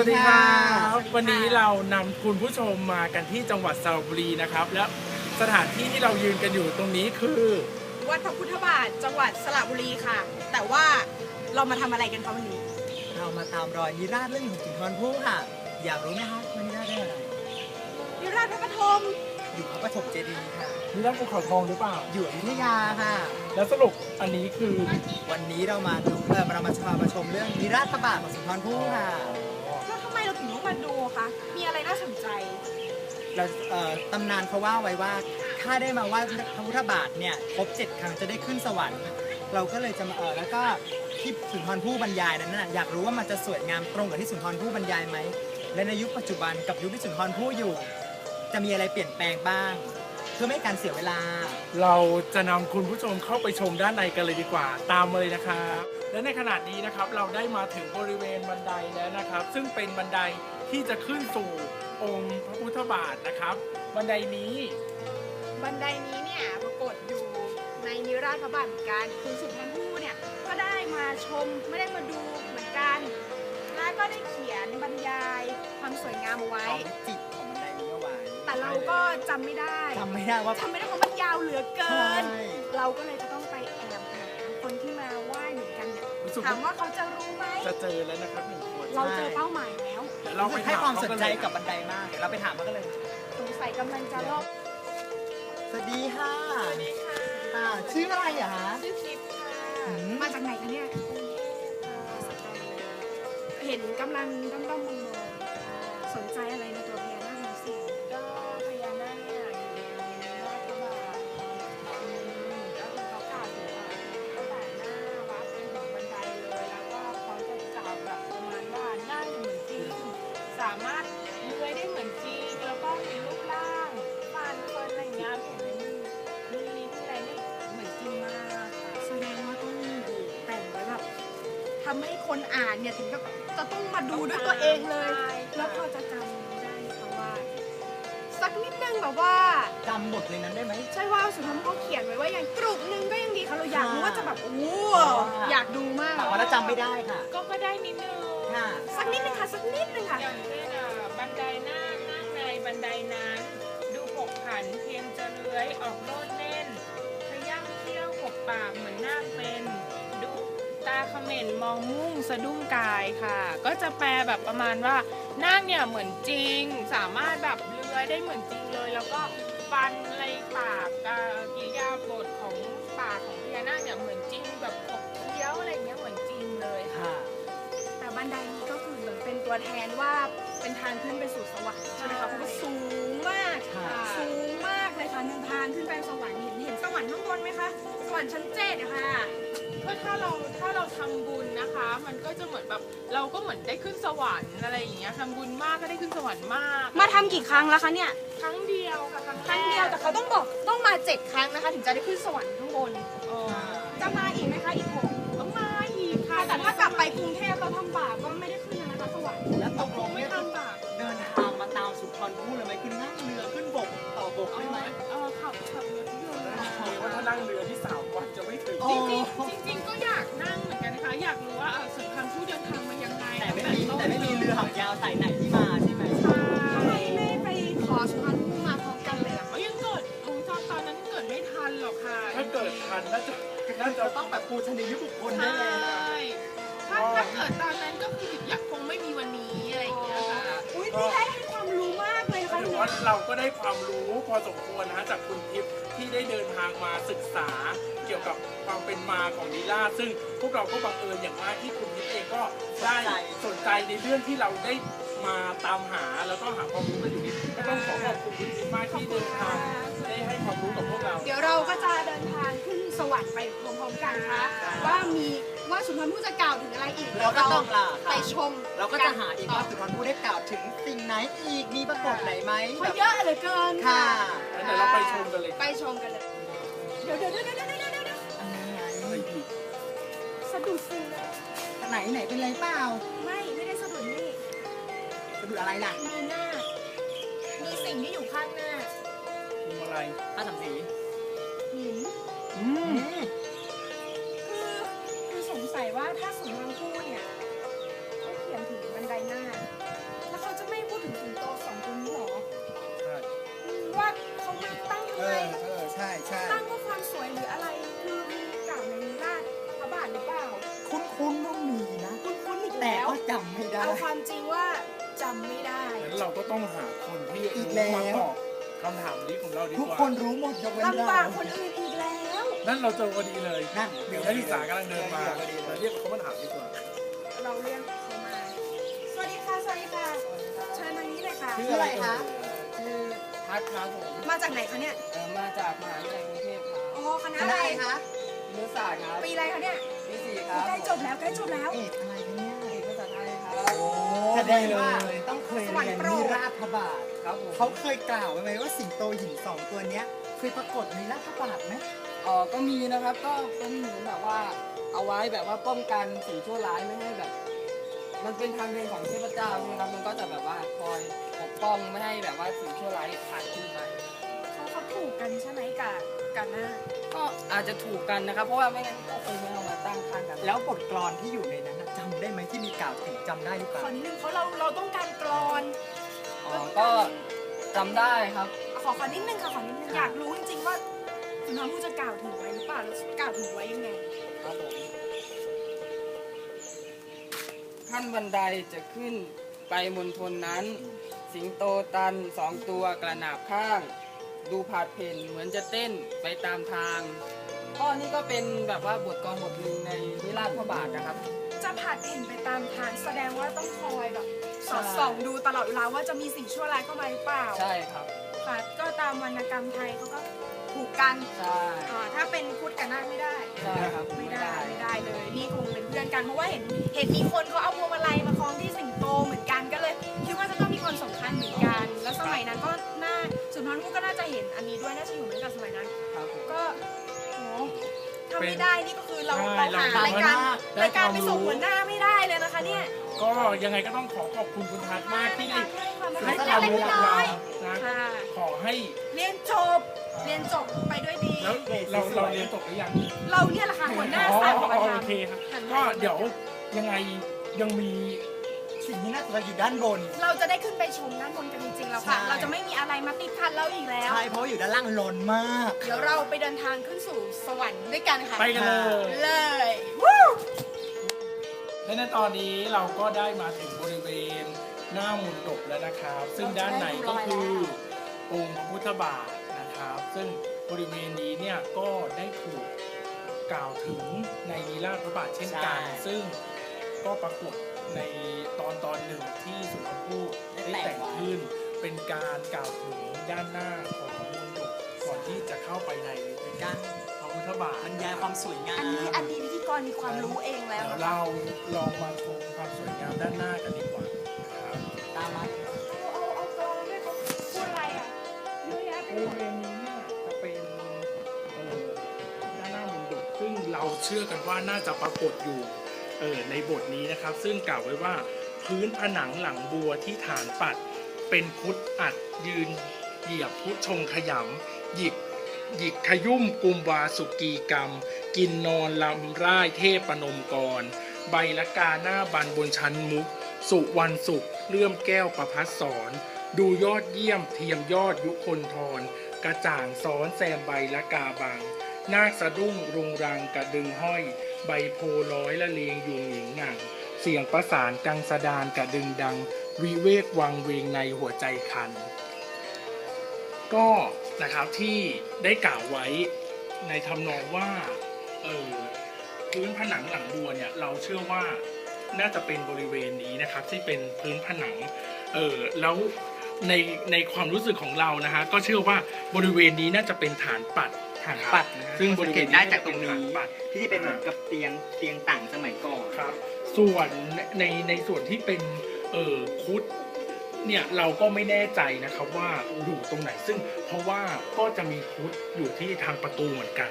วัสดีครับวันนี้เรานำคุณผู้ชมมากันที่จังหวัดสระบุรีนะครับ และสถานที่ที่เรายืนกันอยู่ตรงนี้คือวัดพระพุทธบาทจังหวัดสระบุรีค่ะ แต่ว่าเรามาทำอะไรกันคะวันนี้ เรามาตามรอยนิราศเรื่องของสุนทรภู่ค่ะ อยากรู้ไหมคะว่านิราศเรื่องอะไร นิราชพระปฐมอยู่พระปฐมเจดีย์ค่ะ นี่ด้านภูเขาทองหรือเปล่า อยู่อยุธยาค่ะ แล้วสรุปอันนี้คือวันนี้เรามาดูเออเรามาชามาชมเรื่องนิราศพระบาทของสุนทรภู่ค่ะ มาดูคะมีอะไรน่าสนใจ เราเอ่อตำนานเขาว่าไว้ว่า ถ้าได้มาไหว้พระพุทธบาทเนี่ยครบเจ็ดครั้งจะได้ขึ้นสวรรค์เราก็เลยจะมาเออแล้วก็ที่สุนทรภู่บรรยายนั้นน่ะอยากรู้ว่ามันจะสวยงามตรงกับที่สุนทรภู่บรรยายไหมและในยุคปัจจุบันกับยุคที่สุนทรภู่อยู่ จะมีอะไรเปลี่ยนแปลงบ้าง เพื่อไม่ให้การเสียเวลา เราจะนำคุณผู้ชมเข้าไปชมด้านในกันเลยดีกว่า ตามมาเลยนะครับ และในขณะนี้นะครับเราได้มาถึงบริเวณบันไดแล้วนะครับ ซึ่งเป็นบันได ที่จะขึ้นสู่องค์พระพุทธบาทนะครับ บันไดนี้บันไดนี้เนี่ยปรากฏอยู่ในนิราชพระบาทเหมือนกันคุณสุนทรภู่เนี่ยก็ได้มาชมไม่ได้มาดูเหมือนกัน และก็ได้เขียนบรรยายความสวยงามเอาไว้ เอาจิตของบันไดนี้เอาไว้แต่เราก็จำไม่ได้จำไม่ได้ว่าจำไม่ได้เพราะมันยาวเหลือเกิใช่นเราก็เลยจะต้องไปแอบหาคนที่มาไหว้เหมือนกันเนี่ยรู้สึกถามว่าว่าเขาจะรู้ไหมจะเจอแล้วนะครับหนึ่งคน เราเจอเป้าหมายแล้วเดี๋ยวเราไปให้ถความเขสนกัใจเลยกับบันไดมาก เดี๋ยวเราไปถามมันกันเลยสงสัยกำลังจะรอบสวัสดีค่ะสวัสดีค่ะอ่าชื่ออะไรอะคะชื่อคลิปค่ะอืมมาจากไหนคะเนี่ยเห็นกำลังด้อมด้อมมองๆสนใจอะไรในตัวพ คนอ่านเนี่ยถึงกับจะต้องมาดูด้วยตัวเองเลย ใช่แล้วพอจะจำได้ไหมคะว่า สักนิดนึงแบบว่า จำบทเพลงนั้นได้ไหม ใช่ว่าสุนทรภู่เขาเขียนไว้ว่าอย่างกรุบนึงก็ยังดีค่ะเราอยากรู้ว่าจะแบบโอ้โหค่ะอยากดูมากถามว่าแล้วจำไม่ได้ค่ะก็ก็ได้นิดนึงค่ะ สักนิดนึงค่ะสักนิดนึงค่ะ อย่างเช่นอะบันไดหน้านั่งในบันไดนั้น ดูผกผันเพียงจะเลื้อยออกโลดเล่นขย้ำเขี้ยวขบปากเหมือนนาคเป็นดู ตาเขม่นมองมุ่งสะดุ้งกายค่ะ ก็จะแปลแบบประมาณว่านาคเนี่ยเหมือนจริง สามารถแบบเลื้อยได้เหมือนจริงเลย แล้วก็ฟันอะไรปากอะกิริยาบทของปากของพญานาคเนี่ยเหมือนจริงแบบขบเคี้ยวอะไรอย่างเงี้ยเหมือนจริงเลยค่ะค่ะ แต่บันไดนี้ก็คือเหมือนเป็นตัวแทนว่าเป็นทางขึ้นไปสู่สวรรค์ใช่ไหมคะเพราะว่าสูงมากค่ะสูงมากเลยค่ะหนึ่งทางขึ้นไปสวรรค์เห็นเห็นส วรรค์ข้างบนไหมคะ สวรรค์ชั้นเจ็ดอะค่ะก็ถ้าเราถ้าเราทำบุญนะคะ มันก็จะเหมือนแบบเราก็เหมือนได้ขึ้นสวรรค์อะไรอย่างเงี้ยทำบุญมากก็ได้ขึ้นสวรรค์มาก มาทำกี่ครั้งแล้วคะเนี่ย ครั้งเดียวค่ะครั้งครั้งเดียวแต่เขาต้องบอกต้องมาเจ็ดครั้งนะคะ ถึงจะได้ขึ้นสวรรค์ข้างบนอ๋อจะมาอีกไหมคะอีกหกต้องมาอีกค่ะแต่ถ้ากลับไปกรุงเทพเราทำบาปก็ นั่งเรือที่สามวันจะไม่ถึงโอ้จริงๆจริงๆก็อยากนั่งเหมือนกันนะคะอยากรู้ว่าเออสุนทรภู่เดินทางมายังไงแต่ไม่มีแต่ไม่มีเรือหางยาวสายไหนที่มาใช่ไหมใช่ทำไมไม่ไปขอสุพรรณภูมิมาพร้อมกันเลยล่ะเขายังเกิดโอ้ตอนตอนนั้นเกิดไม่ทันหรอกค่ะถ้าเกิดทันน่าจะน่าจะจะ ต้องแบบปูชนียบุคคลใชได้เลย่ถ้าถ้าเกิดตอนนั้นก็คืออยาก เลยนะคะถือเนี่ยว่าเราก็ได้ความรู้พอสมควรนะฮะจากคุณทิพย์ที่ได้เดินทางมาศึกษา เกี่ยวกับความเป็นมาของลีลาซึ่งพวกเราก็บังเอิญอย่างมากที่คุณทิพย์เองก็ได้สนใจในเรื่องที่เราได้มาตามหาแล้วก็หาความรู้กันอยู่นี่ก็ต้องขอขอบคุณคุณทิพย์มากที่เดินทางได้ให้ความรู้กับพวกเรา เดี๋ยวเราก็จะเดินทางขึ้นสวรรค์ไปพร้อมๆกันค่ะว่ามี ว่าสุนทรภู่จะกล่าวถึงอะไรอีกเราก็ต้องล่ะไปค่ะชมเราก็จะหาอีกว่าสุนทรภู่ได้กล่าวถึงสิ่งไหนอีกมีปรากฏไหนไหมเพราะเยอะเหลือเกินค่ะงั้นเดี๋ยวเราไปชมกันเลยไปชมกันเลยเดี๋ยวเดี๋ยวเดี๋ยวเดี๋ยวเดี๋ยวเดี๋ยวอันนี้ไงอะไรอีกสะดุดสิไหนไหนเป็นไรเปล่า ไม่ไม่ได้สะดุดนี่จะดูอะไรล่ะมีหน้ามีสิ่งที่อยู่ข้างหน้าพวงมาลัยผ้าสามสีหินอือืมมคือ ว่าถ้าสมทั้งคู่เนี่ยเขาเขียนถึงบันไดหน้า แล้วเขาจะไม่พูดถึงสิงโตสองตัวนี้หรอว่าเขามาตั้งทำเไมใช่ใช่ตั้งเพื่อความสวยหรืออะไรคือมีกล่าวในนิราชพระบาทหรือเปล่า คุ้นคุ้นๆว่ามีนะ คุณคุ้นอีกแล้ว ก็จำไม่ได้ เอาความจริงว่าจำไม่ได้แล้วเราก็ต้องหาคนที่อีกแล้มาตอบคำถามนี้ของเราดีกทุกคนรู้หมดยกเว้นเราบากคนอื่นอี นั่นเราเจอพอดีเลยนั่นเดี๋ยวนักศึกษากำลังเดินมาพอดีเลเรายเรียกเขามาถามดีกว่าเราเรียกเขามา สวัสดีค่ะ สวัสดีค่ะ เชิญทางนี้เลยค่ะ ชื่ออะไรคะ ชื่อทัศน์ครับผมมาจากไหนคะเนี่ย เอ่อมาจากมหาวิทยาลัยกรุงเทพครับอ๋อคณะคอะณะไรอะไรคะวิทยาศาสตร์ครับปีอะไรคะเนี่ย ปีสี่ครับใกล้จบแล้วใกล้จบแล้ว เอกอะไรคะเนี่ยเอกภาษาไทยครับแสดงว่าต้องเคยเรียนนิราชพระบาท ครับผมเขาเคยกล่าวไว้ไหมว่าสิงโตหินสองตัวเนี้ยเคยปรากฏในราชพระบาทไหมเอ๋อก็มีนะครับก็เป็นเหมือนแบบว่าเอาไว้แบบว่าป้องกันสิ่งชั่วร้ายไม่ให้แบบ มันเป็นทางเดินของเทพเจ้าใช่ไหมครับมันก็จะแบบว่าคอยปกป้องไม่ให้แบบว่าสิ่งชั่วร้ายผ่านขึ้นไปเขาเขาถูกกันใช่ไหมกับกับหน้าก็อาจจะถูกกันนะครับ เพราะว่าไม่งั้นก็คงไม่เอามาตั้งข้างกันแล้วบทกลอนที่อยู่ในนั้นน่ะจำได้ไหมที่มีกล่าวถึงจำได้หรือเปขล่าอนิดนึงเพราะเราเราต้องการกรอนอ๋อก็จำได้ครับ ขอขอนิดนึงค่ะขอนิดนึงอยากรู้จริงๆว่า สุนทรภู่จะกล่าวถึงไว้หรือเปล่าแล้วกล่าวถึงไว้ยังไง ครับผมขั้นบันไดจะขึ้นไปมณฑลนั้น สิงโตตันสองตัวกระหนาบข้าง ดูผาดเพ่นเหมือนจะเต้นไปตามทางข้อนี้ก็เป็นแบบว่าบทกลอนบทหนึ่งในนิราชพระบาทนะครับ จะผ่านเห็นไปตามทางแสดงว่าต้องคอยแบบสอดใช่ส่องดูตลอดเวลาว่าจะมีสิ่งชั่วร้ายเข้ามาหรือเปล่าใช่ครับ ค่ะก็ตามวรรณกรรมไทยเขาก็ ผูกกันใช่อ่าถ้าเป็นพุทธกับนาคไม่ได้ ใช่ครับไม่ได้ ไม่ได้เลย นี่คงเป็นเพื่อนกัน เพราะว่าเห็น เห็นมีคนเขาเอาพวงมาลัยมาคล้องที่สิงโตเหมือนกันก็เลย คิดว่าจะต้องมีคนสำคัญเหมือนกัน แล้วสมัยนั้นก็น่าสุนทรภู่ก็น่าจะเห็นอันนี้ด้วย น่าจะอยู่เหมือนกับสมัยนั้น ครับผม ก็โหถ้าเป็นไม่ได้ นี่ก็คือเราใช่เราหาเรารายการได้รายการความไปส่งรู้หัวหน้าไม่ได้เลยนะคะเนี่ย ก็ยังไงก็ต้องขอขอบคุณคุณทัศน์มากที่ ได้ให้ให้ความความรู้รู้กับน้เราอยนะค่ะ ขอให้เรียนจบ เรียนจบไปด้วยดี แล้วเราเราเรียนจบหรือยังเราเนี่ยแหละค่ะหัวหน้าอ๋อสั่งมาโอทำเคครับหันมาก็เดี๋ยวยังไงยังมี สิ่งที่น่าจะอยู่ด้านบน เราจะได้ขึ้นไปชมด้านบนกันจริงๆแล้วค่ะ ใช่ เราจะไม่มีอะไรมาติดพันเราอีกแล้ว ใช่เพราะว่าอยู่ด้านล่างล้นมาก เดี๋ยวเราไปเดินทางขึ้นสู่สวรรค์ด้วยกันค่ะ ไปกันเลย เลยวู้ และในตอนนี้เราก็ได้มาถึงบริเวณ หน้ามุนตบแล้วนะครับ ซึ่งด้านในก็คือองค์พระพุทธบาทนะครับ ซึ่งบริเวณนี้เนี่ยก็ได้ถูกกล่าวถึงในลีลาพระบาทเช่นกันใช่ซึ่งก็ปรากฏในตอนตอนหนึ่งที่สุนทรภู่ได้แต่งขึ้นเป็นการกล่าวถึงด้านหน้าของมุนตบก่อนที่จะเข้าไปในการพระพุทธบาทบรรยายความสวยงามอันนี้อันนี้พิธีกรมีความรู้เองแล้วเดี๋ยวนะคะเราลองมาชมความสวยงามด้านหน้ากันดีกว่านะครับตามมาเรานหน้ามุมดุซึ่งเราเชื่อกันว่าน่าจะปรากฏอยู่เออในบทนี้นะครับ ซึ่งกล่าวไว้ว่าพื้นผนังหลังบัวที่ฐานปัด เป็นพุทธอัดยืนเหยียบพุทธชงขยำหยิกหยิกขยุ่มกุมวาสุกีกรรม กินนอนลำร่ายเทพปนมกร ใบละกาหน้าบันบนชั้นมุก สุวรรณสุข เลื่อมแก้วประพัดสอนดูยอดเยี่ยมเทียมยอดยุคนทรกระจ่างซ้อนแซมใบละกาบางนาคสะดุ้งรุงรังกระดึงห้อย ใบโพร้อยละเลงยุงหญิงหนัง เสียงประสานกังสดานกระดึงดัง วิเวกวังเวงในหัวใจคัน ก็นะครับที่ได้กล่าวไว้ในทำนองว่าเออพื้นผนังหลังบัวเนี่ยเราเชื่อว่า น่าจะเป็นบริเวณนี้นะครับที่เป็นพื้นผนังเออแล้วในในความรู้สึกของเรานะฮะก็เชื่อว่าบริเวณนี้น่าจะเป็นฐานปัดฐานปัดนะฮะซึ่งบสัริงเวเกณตนี้ได้จากตรงเป็นี้ฐานปัดที่เป็นเหมือนกับเตียงเตียงต่างสมัยก่อนครับ ส่วนในในส่วนที่เป็นเออคุดเนี่ยเราก็ไม่แน่ใจนะครับว่าอยู่ตรงไหนซึ่งเพราะว่าก็จะมีคุดอยู่ที่ทางประตูเหมือนกัน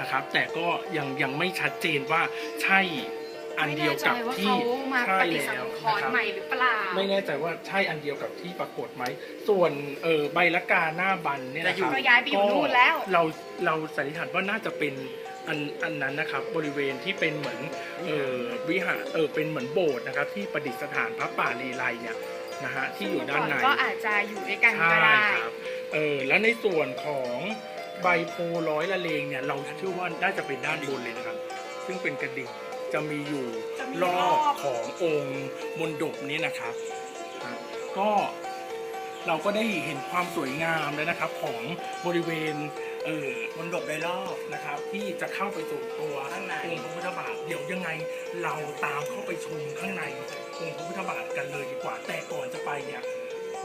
นะครับ แต่ก็ยังยังไม่ชัดเจนว่าใช่ อันเดียวกับไม่แน่ใจว่าที่เขามาใช่ปฏิสัแล้งวขนะรครับณ์ใหม่หรือเปล่าไม่แน่ใจว่าใช่อันเดียวกับที่ปรากฏไหม ส่วนเออใบละกาหน้าบันเนี่ยนะครับก็ย้ายไปอยู่นู่นแล้วเราเราสันนิษฐานว่าน่าจะเป็นอันอันนั้นนะครับบริเวณที่เป็นเหมือนเออวิหารเออเป็นเหมือนโบสถ์นะครับที่ประดิษฐานพระป่าลีไลเนี่ยนะฮะที่อยู่ด้านในก็อาจจะอยู่ด้วยกันใช่ก็ได้ครับเออแล้วในส่วนของใบโพร้อยละเลงเนี่ยเราเชื่อว่าน่าจะเป็นด้านบนเลยนะครับ ซึ่งเป็นกระดิ่ง จะมีอยู่จะมีรอรอบบขององค์มนดบนี้นะครับฮะก็เราก็ได้เห็นความสวยงามแล้วนะครับของบริเวณเออมนดบโดยรอบนะครับ ที่จะเข้าไปสู่ตัวข้างในองค์พระพุทธบาทเดี๋ยวยังไงเราตามเข้าไปชมข้างในองค์พระพุทธบาทกันเลยดีกว่า แต่ก่อนจะไปเนี่ย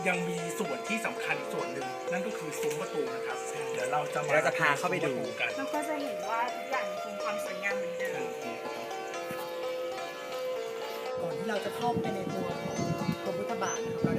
ยังมีส่วนที่สำคัญอีกส่วนหนึ่งนั่นก็คือซุ้มประตูนะครับ เดี๋ยวเราจะมาเดี๋ยวเราจะพาเข้าไปดูซุ้มประตูกันเราก็จะเห็นว่าทุกอย่างคงความสวยงามเหมือน เราจะเข้าไปในตัวของพระพุทธบาทของเรา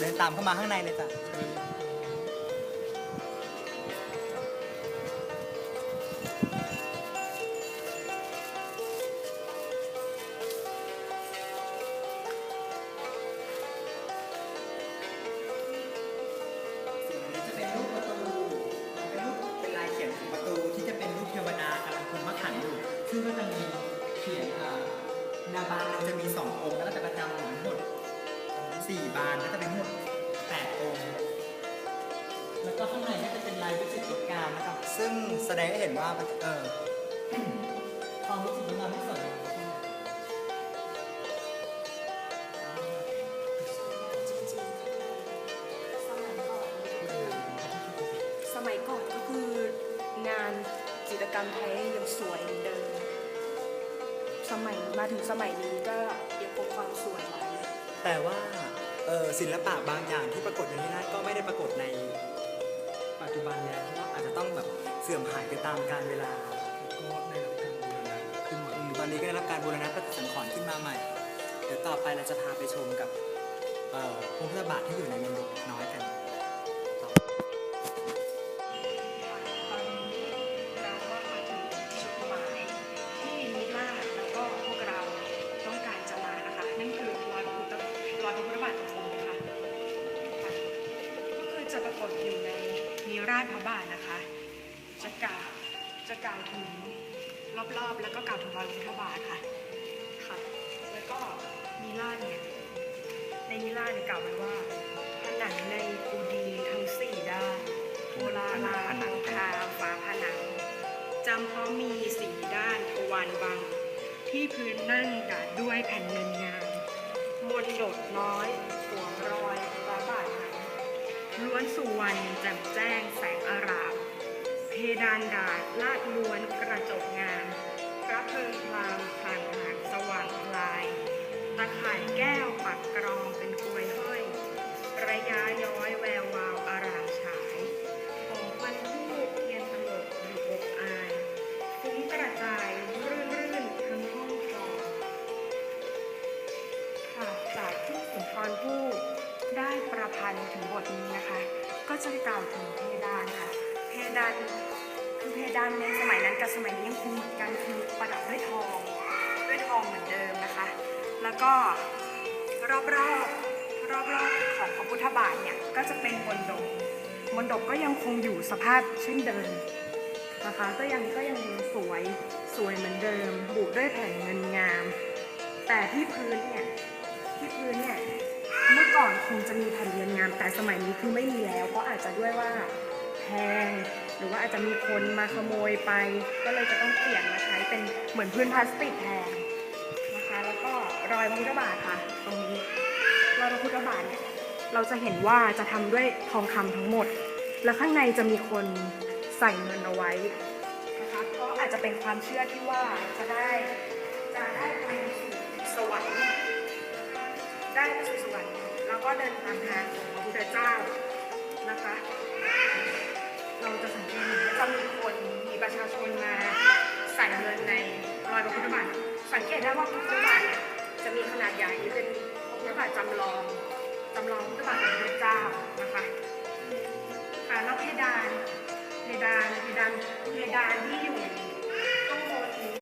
เดินตามเข้ามาข้างในเลยจ้ะ สี่บานก็จะเป็นทั้งหมดแปดองค์แล้วก็ข้างในก็จะเป็นลายวิจิตรงดงามนะครับ ซึ่งแสดงให้เห็นว่าเออความวิจิตรงดงามที่สวยงามใช่ไหมสมัยก่อนก็คืองานจิตรกรรมไทยยังสวยเหมือนเดิม สมัยมาถึงสมัยนี้ก็ยังคงความสวยไว้แต่ว่าเออ ศิลปะบางอย่างที่ปรากฏอยู่ในนั้นก็ไม่ได้ปรากฏในปัจจุบันแล้วเพราะว่าอาจจะต้องแบบเสื่อมหายไปตามกาลเวลาก็ได้รับการบูรณะขึ้นมาตอนนี้ก็ได้รับการบูรณะปฏิสังขรณ์ขึ้นมาใหม่เดี๋ยวต่อไปเราจะพาไปชมกับพระพุทธบาทที่อยู่ในมณฑปน้อยกันต่ตอนนี้เราก็มาถึงจุดหมายที่นิราศแล้วก็พวกเราต้องการจะมานะคะ นั่นคือรอยพระพุทธรอยพระพุทธบาท จะปรากฏอยู่ในนิราชพระบาทนะคะ จะกล่าวจะกล่าวถึงรอบๆ แล้วก็กล่าวถึงรอยพระบาทค่ะค่ะแล้วก็นิราชเนี่ยในนิราชเนี่ยกล่าวไว้ว่าผนังในกูดีทั้งสี่ด้านโบราณหลังคาฝาผนังจำเพราะมีสีด้านทวารบัง ที่พื้นนั่งดาดด้วยแผ่นเงินงามมนโดดน้อยสวมรอย ล้วนสุวรรณแจ่มแจ้งแสงอาราม เพดานดาดลาดล้วนกระจกงามพระเพลิงพรามผ่านหางสว่างลาย ตะข่ายแก้วปักกรองเป็นกลวยห้อย ระยะย้อยแวววาวอารามฉายของควันทูบเทียนตลกอยู่อบอายฟุ้งกระจายรื่นรื่นทั้งห้องทองค่ะจากที่สุนทรภู่ ได้ประพันธ์ถึงบทนี้นะคะ ก็จะกล่าวถึงเพดานค่ะ เพดานคือเพดานในสมัยนั้นกับสมัยนี้ยังคงเหมือนกันคือประดับด้วยทอง ด้วยทองเหมือนเดิมนะคะ แล้วก็รอบๆรอบๆของพระพุทธบาทเนี่ยก็จะเป็นมนดบมนดบก็ยังคงอยู่สภาพเช่นเดิมนะคะก็ยังก็ยังสวยสวยเหมือนเดิม บุด้วยแผ่นเงินงาม แต่ที่พื้นเนี่ยที่พื้นเนี่ย เมื่อก่อนคงจะมีแผ่นเงินงามแต่สมัยนี้คือไม่มีแล้ว เพราะอาจจะด้วยว่าแพงหรือว่าอาจจะมีคนมาขโมยไป ก็เลยจะต้องเปลี่ยนมาใช้เป็นเหมือนพื้นพลาสติกแทนนะคะ แล้วก็รอยพระพุทธบาทค่ะ ตรงนี้รอยพระพุทธบาทเนี่ยเราจะเห็นว่าจะทำด้วยทองคำทั้งหมด แล้วข้างในจะมีคนใส่เงินเอาไว้นะคะเพราะอาจจะเป็นความเชื่อที่ว่าจะได้ เดินตามทางของพระพุทธเจ้านะคะ เราจะสังเกตเห็นว่าจะมีคนมีประชาชนมาใส่เงินในรอยพระพุทธบาทสังเกตได้ว่าพระพุทธบาทเนี่ยจะมีขนาดใหญ่เป็นพระพุทธบาทจำลองจำลองพระพุทธบาทของพระเจ้านะคะค่ะแล้วเพดานเรดามเพดานที่อยู่